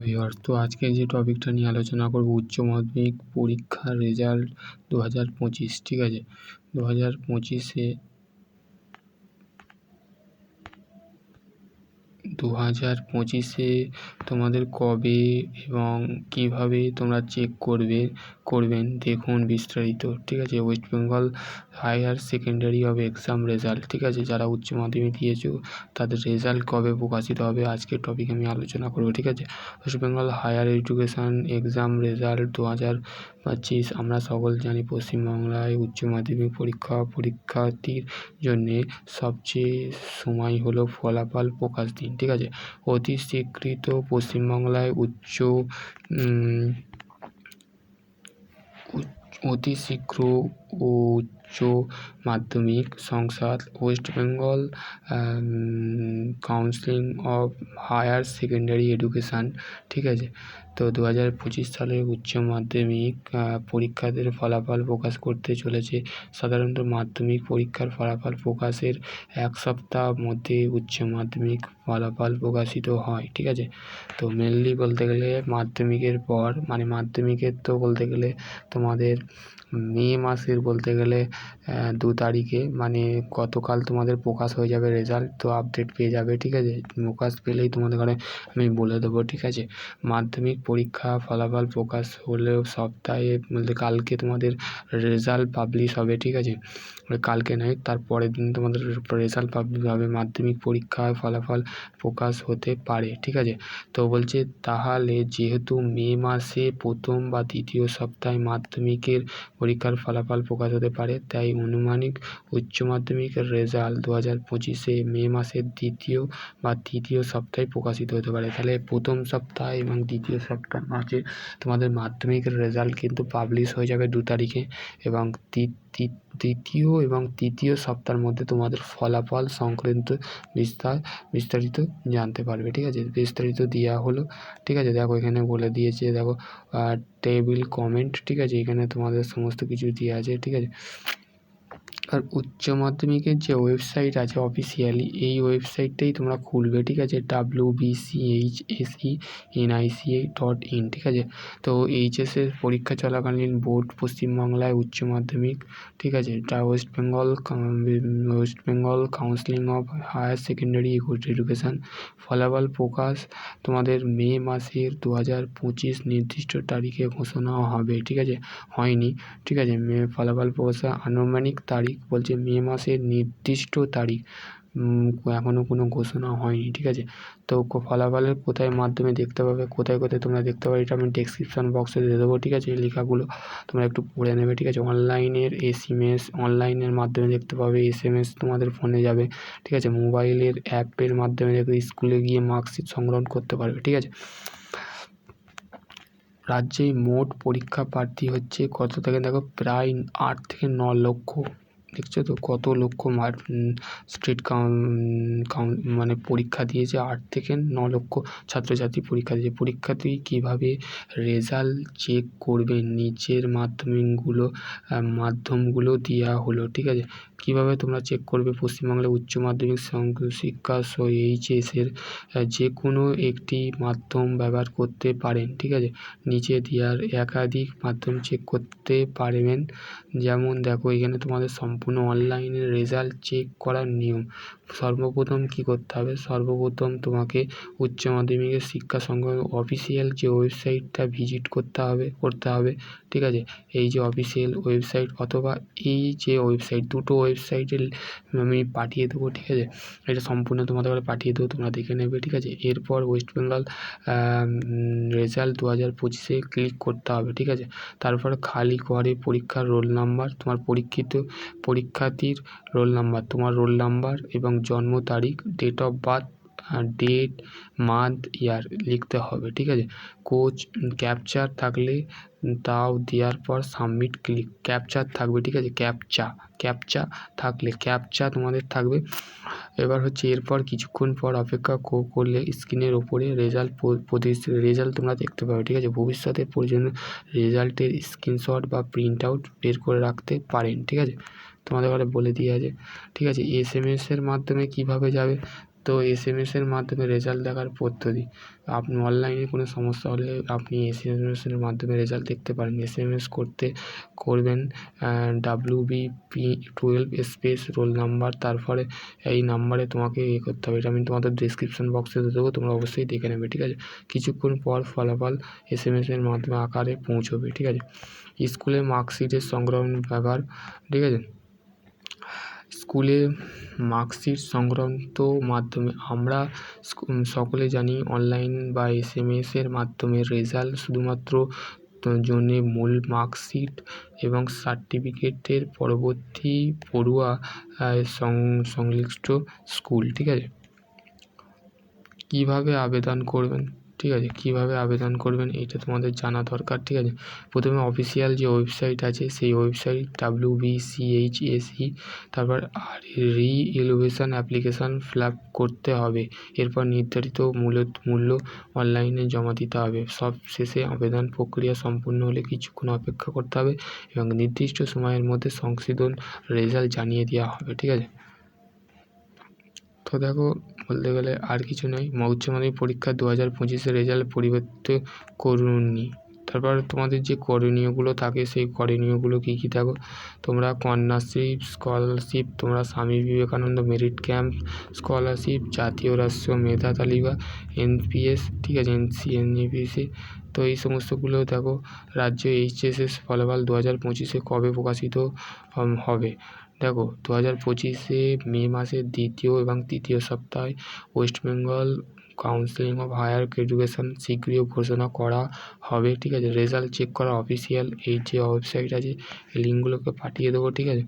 Viewers তো আজকে যে টপিকটা নিয়ে আলোচনা করব, উচ্চ মাধ্যমিক পরীক্ষার রেজাল্ট দু হাজার পঁচিশ, ঠিক আছে? দু হাজার পঁচিশে দু হাজার পঁচিশে তোমাদের কবে এবং কীভাবে তোমরা চেক করবে, করবেন, দেখুন বিস্তারিত, ঠিক আছে? West Bengal higher secondary of exam result ঠিক আছে? যারা উচ্চ মাধ্যমিক দিয়েছ, তাদের রেজাল্ট কবে প্রকাশিত হবে? আজকের টপিক আমি আলোচনা করব, ঠিক আছে? West Bengal higher education exam result দু হাজার পঁচিশ, আমরা সকল জানি পশ্চিমবাংলায় উচ্চ মাধ্যমিক পরীক্ষা, পরীক্ষার্থীর জন্যে সবচেয়ে সময় হলো ফলাফল প্রকাশ দিন ঠিক আছে? অতি স্বীকৃত পশ্চিমবাংলায় উচ্চ অতি শীঘ্র ও উচ্চ মাধ্যমিক সংসদ, West Bengal counselling of higher secondary education, ঠিক আছে? তো দু হাজার পঁচিশ সালে উচ্চ মাধ্যমিক পরীক্ষাদের ফলাফল প্রকাশ করতে চলেছে। সাধারণত মাধ্যমিক পরীক্ষার ফলাফল প্রকাশের এক সপ্তাহ মধ্যে উচ্চ মাধ্যমিক ফলাফল প্রকাশিত হয়, ঠিক আছে? তো মেনলি বলতে গেলে মাধ্যমিকের পর মানে মাধ্যমিকের তো বলতে গেলে তোমাদের মে মাসের বলতে গেলে দু তারিখে। মানে গতকাল তোমাদের প্রকাশ হয়ে যাবে রেজাল্ট তো আপডেট পেয়ে যাবে, ঠিক আছে? প্রকাশ পেলেই তোমাদের ঘরে আমি বলে দেবো, ঠিক আছে? মাধ্যমিক পরীক্ষা ফলাফল প্রকাশ হলেও সপ্তাহে, বলতে কালকে তোমাদের রেজাল্ট পাবলিশ হবে, ঠিক আছে? কালকে নয়, তার পরের দিন তোমাদের রেজাল্ট পাবলিশ হবে, মাধ্যমিক পরীক্ষার ফলাফল প্রকাশ হতে পারে, ঠিক আছে? তো বলছে, তাহলে যেহেতু মে মাসে প্রথম বা দ্বিতীয় সপ্তাহে মাধ্যমিকের পরীক্ষার ফলাফল প্রকাশ হতে পারে তাই আনুমানিক উচ্চ মাধ্যমিকের রেজাল্ট দু হাজার পঁচিশে মে মাসের দ্বিতীয় বা তৃতীয় সপ্তাহে প্রকাশিত হতে পারে। তাহলে প্রথম সপ্তাহ এবং দ্বিতীয় সপ্তাহ মার্চে তোমাদের মাধ্যমিকের রেজাল্ট কিন্তু পাবলিশ হয়ে যাবে দু তারিখে এবং দ্বিতীয় এবং তৃতীয় সপ্তাহের মধ্যে তোমাদের ফলাফল সংক্রান্ত বিস্তার বিস্তারিত জানতে পারবে, ঠিক আছে? বিস্তারিত দেওয়া হলো, ঠিক আছে? দেখো, এখানে বলে দিয়েছে, দেখো টেবিল কমেন্ট ঠিক আছে? এখানে তোমাদের সমস্ত কিছু দেওয়া আছে, ঠিক আছে? আর উচ্চ মাধ্যমিকের যে ওয়েবসাইট আছে অফিসিয়ালি এই ওয়েবসাইটটাই তোমরা খুলবে, ঠিক আছে? W BCH SE NICA dot in ঠিক আছে? তো এইচএসের পরীক্ষা চলাকালীন বোর্ড পশ্চিমবাংলায় উচ্চ মাধ্যমিক, ঠিক আছে? West Bengal West Bengal counselling of higher secondary education, ফলাফল প্রকাশ তোমাদের মে মাসের দু হাজার পঁচিশ নির্দিষ্ট তারিখে ঘোষণা হবে, ঠিক আছে? হয়নি, ঠিক আছে? মে ফলাফল প্রকাশ আনুমানিক তারিখ বলছে মে মাসের নির্দিষ্ট তারিখ। এখনও কোনো ঘোষণা হয়নি, ঠিক আছে? তো ফলাফলের কোথায় মাধ্যমে দেখতে পাবে? কোথায় কোথায় তোমরা দেখতে পাবে? এটা আমি ডেসক্রিপশন বক্সে দিয়ে দেবো, ঠিক আছে? এই লেখাগুলো তোমরা একটু পড়ে নেবে, ঠিক আছে? অনলাইনের এস এম এস অনলাইনের মাধ্যমে দেখতে পাবে এস এম এস তোমাদের ফোনে যাবে, ঠিক আছে? মোবাইলের অ্যাপের মাধ্যমে দেখবে স্কুলে গিয়ে মার্কশিট সংগ্রহণ করতে পারবে, ঠিক আছে? রাজ্যে মোট পরীক্ষা প্রার্থী হচ্ছে কত থেকে? দেখো, প্রায় আট থেকে ন লক্ষ। দেখছ তো? কত লক্ষ স্টেট মানে পরীক্ষা দিয়েছে আট থেকে ন লক্ষ ছাত্রছাত্রী পরীক্ষা দিয়েছে। পরীক্ষার্থী কীভাবে রেজাল্ট চেক করবে? নিচের মাধ্যমিকগুলো মাধ্যমগুলো দেওয়া হলো, ঠিক আছে? কীভাবে তোমরা চেক করবে? পশ্চিমবাংলার উচ্চ মাধ্যমিক শিক্ষা এইচএসের যে কোনো একটি মাধ্যম ব্যবহার করতে পারেন, ঠিক আছে? নিচে দেওয়ার একাধিক মাধ্যম চেক করতে পারবেন। যেমন দেখো, এখানে তোমাদের সম্পূর্ণ অনলাইনে রেজাল্ট চেক করার নিয়ম। সর্বপ্রথম কী করতে হবে? সর্বপ্রথম তোমাকে উচ্চ মাধ্যমিকের শিক্ষা সংঘ অফিসিয়াল যে ওয়েবসাইটটা ভিজিট করতে হবে করতে হবে, ঠিক আছে? এই যে অফিসিয়াল ওয়েবসাইট অথবা এই যে ওয়েবসাইট দুটো ওয়েবসাইটের আমি পাঠিয়ে দেবো, ঠিক আছে? এটা সম্পূর্ণ তোমাদের পাঠিয়ে দেবো, তোমরা দেখে নেবে, ঠিক আছে? এরপর ওয়েস্ট বেঙ্গল রেজাল্ট দু হাজার পঁচিশে ক্লিক করতে হবে, ঠিক আছে? তারপর খালি ঘরে পরীক্ষার রোল নাম্বার তোমার পরীক্ষিত, পরীক্ষার্থীর রোল নাম্বার তোমার রোল নাম্বার এবং জন্ম তারিখ date of birth date month year লিখতে হবে, ঠিক আছে? কোচ ক্যাপচার থাকলে তাও দেওয়ার পর সাবমিট ক্লিক ক্যাপচার থাকবে, ঠিক আছে? ক্যাপচা ক্যাপচা থাকলে ক্যাপচা তোমাদের থাকবে। এবার হচ্ছে এরপর কিছুক্ষণ পর অপেক্ষা করলে স্ক্রিনের ওপরে রেজাল্ট রেজাল্ট তোমরা দেখতে পাবে, ঠিক আছে? ভবিষ্যতে প্রয়োজনীয় রেজাল্টের স্ক্রিনশট বা প্রিন্ট আউট বের করে রাখতে পারেন, ঠিক আছে? তোমাদের ঘরে বলে দিয়ে আছে, ঠিক আছে? এস এম এসের মাধ্যমে কীভাবে যাবে? তো এস এম এসের মাধ্যমে রেজাল্ট দেখার পদ্ধতি। আপনি অনলাইনে কোনো সমস্যা হলে আপনি এস এম এসের মাধ্যমে রেজাল্ট দেখতে পারেন। এস এম এস করতে করবেন W B P twelve space roll number তারপরে এই নাম্বারে তোমাকে ইয়ে করতে হবে। এটা আমি তোমাদের ডিসক্রিপশন বক্সে দিয়ে দেবো, তোমরা অবশ্যই দেখে নেবে, ঠিক আছে? কিছুক্ষণ পর ফলাফল এস এম এসের মাধ্যমে আকারে পৌঁছবে, ঠিক আছে? স্কুলে মার্কশিটের সংগ্রহণ ব্যাপার ঠিক আছে? স্কুলে মার্কশিট সংক্রান্ত মাধ্যমে, আমরা সকলে জানি অনলাইন বা এস এম এসের মাধ্যমে রেজাল্ট শুধুমাত্র জন্যে মূল মার্কশিট এবং সার্টিফিকেটের পরবর্তী পড়ুয়া সংশ্লিষ্ট স্কুল, ঠিক আছে? কীভাবে আবেদন করবেন? ঠিক আছে, কীভাবে আবেদন করবেন এইটা তোমাদের জানা দরকার, ঠিক আছে? প্রথমে অফিসিয়াল যে ওয়েবসাইট আছে, সেই website W B C H S E তারপর আর রি এলিভেশন অ্যাপ্লিকেশান ফিল করতে হবে। এরপর নির্ধারিত মূল্য মূল্য অনলাইনে জমা দিতে হবে। সব শেষে আবেদন প্রক্রিয়া সম্পূর্ণ হলে কিছুক্ষণ অপেক্ষা করতে হবে এবং নির্দিষ্ট সময়ের মধ্যে সংশোধন রেজাল্ট জানিয়ে দেওয়া হবে, ঠিক আছে? তো দেখো, বলতে গেলে আর কিছু নয়। উচ্চ মাধ্যমিক পরীক্ষা দু হাজার পঁচিশের রেজাল্ট পরিবর্তন করুননি তারপর তোমাদের যে করণীয়গুলো থাকে, সেই করণীয়গুলো কী কী দেখো? তোমরা কন্যাশ্রী, স্কলারশিপ, তোমরা Swami Vivekananda merit camp, scholarship, জাতীয় রাষ্ট্র, মেধা তালিকা, এনপিএস, ঠিক আছে এনসি এনইপিসি তো এই সমস্তগুলো দেখো, রাজ্য এইচএসএস ফলাফল দু হাজার পঁচিশে কবে প্রকাশিত হবে? দেখো দু হাজার পঁচিশে মে মাসের দ্বিতীয় এবং তৃতীয় সপ্তাহে West Bengal counselling of higher education শীঘ্রই ঘোষণা করা হবে, ঠিক আছে? রেজাল্ট চেক করা অফিসিয়াল এই যে ওয়েবসাইট আছে, এই লিঙ্কগুলোকে পাঠিয়ে দেবো, ঠিক আছে?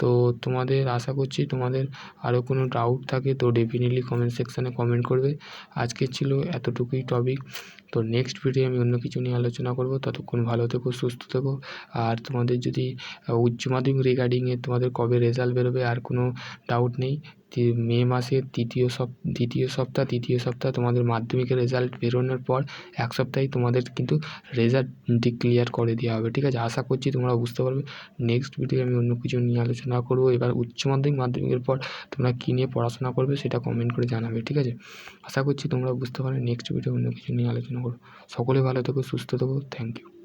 তো তোমাদের আশা করছি তোমাদের আরও কোনো ডাউট থাকে তো ডেফিনেটলি কমেন্ট সেকশানে কমেন্ট করবে। আজকে ছিল এতটুকুই টপিক তো নেক্সট ভিডিও আমি অন্য কিছু নিয়ে আলোচনা করব। ততক্ষণ ভালো থেকো, সুস্থ থেকো। আর তোমাদের যদি উচ্চ মাধ্যমিক রিগার্ডিংয়ে তোমাদের কবে রেজাল্ট বেরোবে আর কোনো ডাউট নেই মে মাসের তৃতীয় সপ, দ্বিতীয় সপ্তাহ, তৃতীয় সপ্তাহ তোমাদের মাধ্যমিকের রেজাল্ট বেরোনোর পর এক সপ্তাহেই তোমাদের কিন্তু রেজাল্ট ডিক্লিয়ার করে দেওয়া হবে। ঠিক আছে? আশা করছি তোমরা বুঝতে পারবে। নেক্সট ভিডিও আমি অন্য কিছু নিয়ে আলোচনা করব, এবার উচ্চ মাধ্যমিক, মাধ্যমিকের পর তোমরা কী নিয়ে পড়াশোনা করবে সেটা কমেন্ট করে জানাবে, ঠিক আছে? আশা করছি তোমরা বুঝতে পারবে নেক্সট ভিডিও অন্য কিছু নিয়ে আলোচনা করো সকলে ভালো থেকো, সুস্থ থেকো থ্যাংক ইউ